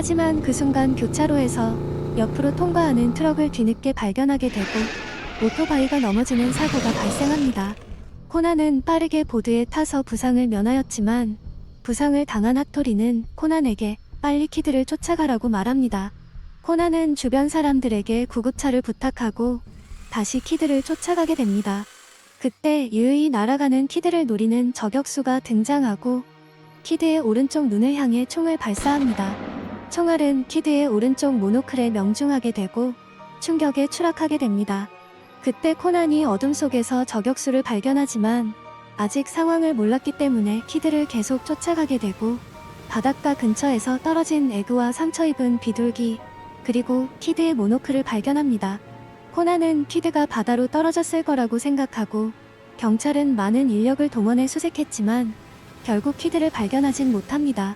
하지만 그 순간 교차로에서 옆으로 통과하는 트럭을 뒤늦게 발견하게 되고 오토바이가 넘어지는 사고가 발생합니다. 코난은 빠르게 보드에 타서 부상을 면하였지만 부상을 당한 핫토리는 코난에게 빨리 키드를 쫓아가라고 말합니다. 코난은 주변 사람들에게 구급차를 부탁하고 다시 키드를 쫓아가게 됩니다. 그때 유유히 날아가는 키드를 노리는 저격수가 등장하고 키드의 오른쪽 눈을 향해 총을 발사합니다. 총알은 키드의 오른쪽 모노클에 명중하게 되고 충격에 추락하게 됩니다. 그때 코난이 어둠 속에서 저격수를 발견하지만 아직 상황을 몰랐기 때문에 키드를 계속 쫓아가게 되고 바닷가 근처에서 떨어진 에그와 상처 입은 비둘기 그리고 키드의 모노클을 발견합니다. 코난은 키드가 바다로 떨어졌을 거라고 생각하고 경찰은 많은 인력을 동원해 수색했지만 결국 키드를 발견하진 못합니다.